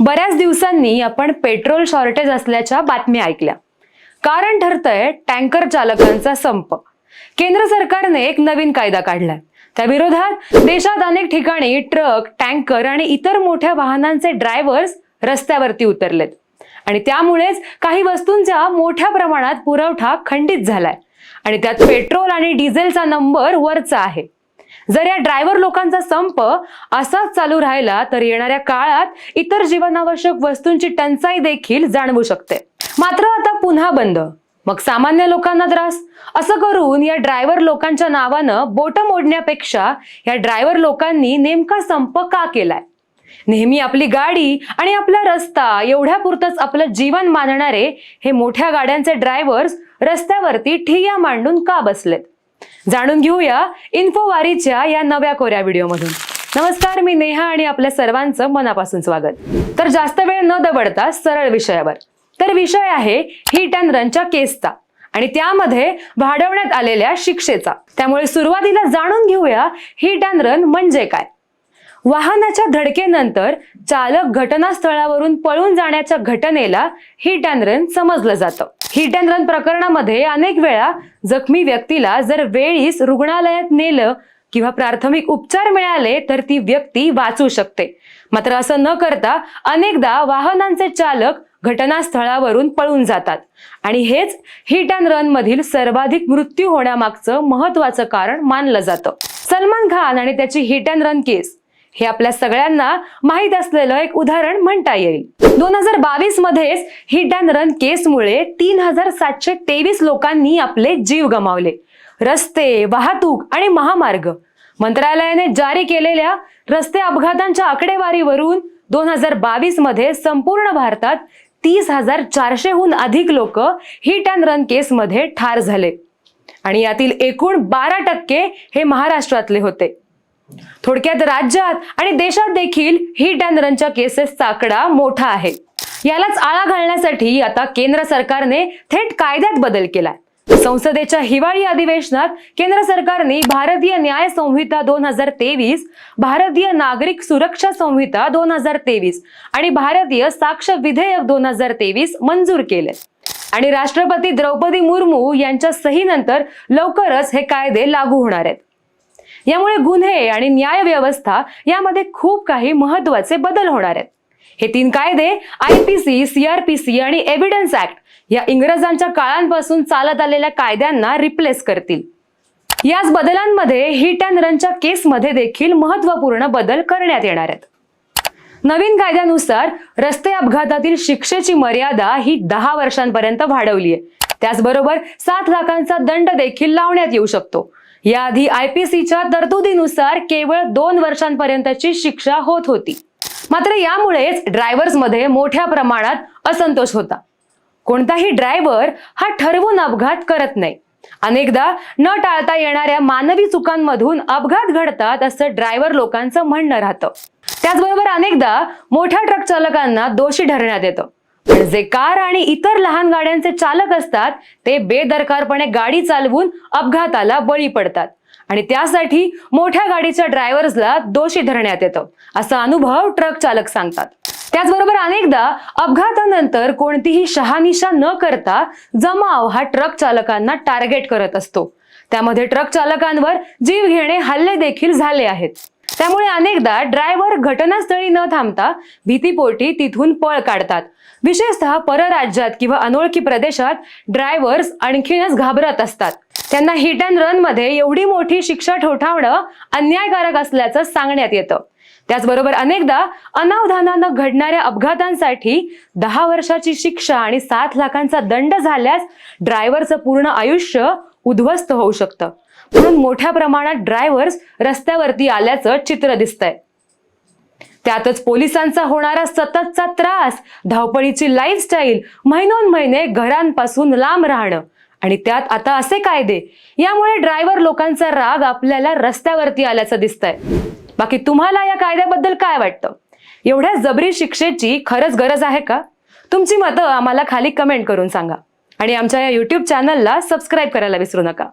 बऱ्याच दिवसांनी आपण पेट्रोल शॉर्टेज असल्याच्या बातम्या ऐकल्या. कारण ठरतंय टँकर चालकांचा संप. केंद्र सरकारने एक नवीन कायदा काढलाय. त्या विरोधात देशात अनेक ठिकाणी ट्रक टँकर आणि इतर मोठ्या वाहनांचे ड्रायव्हर्स रस्त्यावरती उतरलेत. आणि त्यामुळेच काही वस्तूंचा मोठ्या प्रमाणात पुरवठा खंडित झालाय. आणि त्यात पेट्रोल आणि डिझेलचा नंबर वरचा आहे. जर या ड्रायव्हर लोकांचा संप असाच चालू राहिला तर येणाऱ्या काळात इतर जीवनावश्यक वस्तूंची टंचाई देखील जाणवू शकते. मात्र आता पुन्हा बंद. मग सामान्य लोकांना त्रास? असं करून या ड्रायव्हर लोकांच्या नावानं बोट मोडण्यापेक्षा या ड्रायव्हर लोकांनी नेमका संप का केलाय? नेहमी आपली गाडी आणि आपला रस्ता एवढ्यापुरतच आपलं जीवन मानणारे हे मोठ्या गाड्यांचे ड्रायव्हर्स रस्त्यावरती ठिय्या मांडून का बसलेत? जाणून घेऊया इन्फोवारीच्या या नव्या कोऱ्या व्हिडिओमधून. नमस्कार मी नेहा आणि आपल्या सर्वांचं मनापासून स्वागत. तर जास्त वेळ न दबडता सरळ विषयावर. तर विषय आहे हिट अँड रनच्या केसचा आणि त्यामध्ये वाढवण्यात आलेल्या शिक्षेचा. त्यामुळे सुरुवातीला जाणून घेऊया हिट अँड रन म्हणजे काय? वाहनाच्या धडकेनंतर चालक घटनास्थळावरून पळून जाण्याच्या घटनेला हिट अँड रन समजलं जातं. हिट अँड रन प्रकरणामध्ये अनेक वेळा जखमी व्यक्तीला जर वेळीच रुग्णालयात नेलं किंवा प्राथमिक उपचार मिळाले तर ती व्यक्ती वाचू शकते. मात्र असं न करता अनेकदा वाहनांचे चालक घटनास्थळावरून पळून जातात. आणि हेच हिट अँड रन मधील सर्वाधिक मृत्यू होण्यामागचं महत्वाचं कारण मानलं जातं. सलमान खान आणि त्याची हिट अँड रन केस हे आपल्या सगळ्यांना माहीत असलेलं एक उदाहरण म्हणता येईल. दोन हजार बावीस मध्येच हिट अँड रन केसमुळे तीन हजार सातशे तेवीस लोकांनी आपले जीव गमावले. रस्ते वाहतूक आणि महामार्ग. मंत्रालयाने जारी केलेल्या रस्ते अपघातांच्या आकडेवारीवरून दोन हजार बावीसमध्ये संपूर्ण भारतात तीस हजार चारशेहून अधिक लोक हिट अँड रन केसमध्ये ठार झाले. आणि यातील एकूण बारा टक्के हे महाराष्ट्रातले होते. थोडक्यात राज्यात आणि देशात देखील हिट अँड रनच्या केसेसचा आकडा मोठा आहे. यालाच आळा घालण्यासाठी आता केंद्र सरकारने थेट कायद्यात बदल केलाय. संसदेच्या हिवाळी अधिवेशनात केंद्र सरकारने भारतीय न्याय संहिता दोन हजार तेवीस भारतीय नागरिक सुरक्षा संहिता दोन हजार तेवीस आणि भारतीय साक्ष विधेयक दोन हजार तेवीस मंजूर केले. आणि राष्ट्रपती द्रौपदी मुर्मू यांच्या सहीनंतर लवकरच हे कायदे लागू होणार आहेत. यामुळे गुन्हे आणि न्याय व्यवस्था यामध्ये खूप काही महत्त्वाचे बदल होणार आहेत. हे तीन कायदे आय पी सी सीआरपीसी आणि एव्हिडन्स ऍक्ट या इंग्रजांच्या काळांपासून चालत आलेल्या कायद्यांना रिप्लेस करतील. याच बदलांमध्ये हिट अँड रनच्या केसमध्ये देखील महत्त्वपूर्ण बदल करण्यात येणार आहेत. नवीन कायद्यानुसार रस्ते अपघातातील शिक्षेची मर्यादा ही दहा वर्षांपर्यंत वाढवली आहे त्याचबरोबर सात लाखांचा दंड देखील लावण्यात येऊ शकतो. याआधी आयपीसीच्या तरतुदीनुसार केवळ दोन वर्षांपर्यंतची शिक्षा होत होती. मात्र यामुळेच ड्रायव्हर्समध्ये मोठ्या प्रमाणात असंतोष होता. कोणताही ड्रायव्हर हा ठरवून अपघात करत नाही. अनेकदा न टाळता येणाऱ्या मानवी चुकांमधून अपघात घडतात असं ड्रायव्हर लोकांचं म्हणणं राहतं. त्याचबरोबर अनेकदा मोठ्या ट्रक चालकांना दोषी ठरण्यात येतं. पण जे कार आणि इतर लहान गाड्यांचे चालक असतात ते बेदरकारपणे गाडी चालवून अपघाताला बळी पडतात. आणि त्यासाठी मोठ्या गाडीच्या ड्रायव्हर्सला दोषी धरण्यात येतं असा अनुभव ट्रक चालक सांगतात. त्याचबरोबर अनेकदा अपघातानंतर कोणतीही शहानिशा न करता जमाव हा ट्रक चालकांना टार्गेट करत असतो. त्यामध्ये ट्रक चालकांवर जीव घेणे हल्ले देखील झाले आहेत. त्यामुळे अनेकदा ड्रायव्हर घटनास्थळी न थांबता भीतीपोटी तिथून पळ काढतात. विशेषतः परराज्यात किंवा अनोळखी प्रदेशात ड्रायव्हर्स आणखीनच घाबरत असतात. त्यांना हिट अँड रनमध्ये एवढी मोठी शिक्षा ठोठावणं अन्यायकारक असल्याचं सांगण्यात येतं. त्याचबरोबर अनेकदा अनावधानानं घडणाऱ्या अपघातांसाठी दहा वर्षाची शिक्षा आणि सात लाखांचा दंड झाल्यास ड्रायव्हरचं पूर्ण आयुष्य उद्ध्वस्त होऊ शकतं. म्हणून मोठ्या प्रमाणात ड्रायव्हर्स रस्त्यावरती आल्याचं चित्र दिसतंय. त्यातच पोलिसांचा होणारा सततचा त्रास धावपळीची लाईफस्टाईल महिनोन महिने घरांपासून लांब राहणं आणि त्यात आता असे कायदे यामुळे ड्रायव्हर लोकांचा राग आपल्याला रस्त्यावरती आल्याचं दिसतंय. बाकी तुम्हाला या कायद्याबद्दल काय वाटतं? एवढ्या जबरी शिक्षेची खरंच गरज आहे का? तुमची मतं आम्हाला खाली कमेंट करून सांगा. आणि आमच्या या युट्यूब चॅनलला सबस्क्राईब करायला विसरू नका.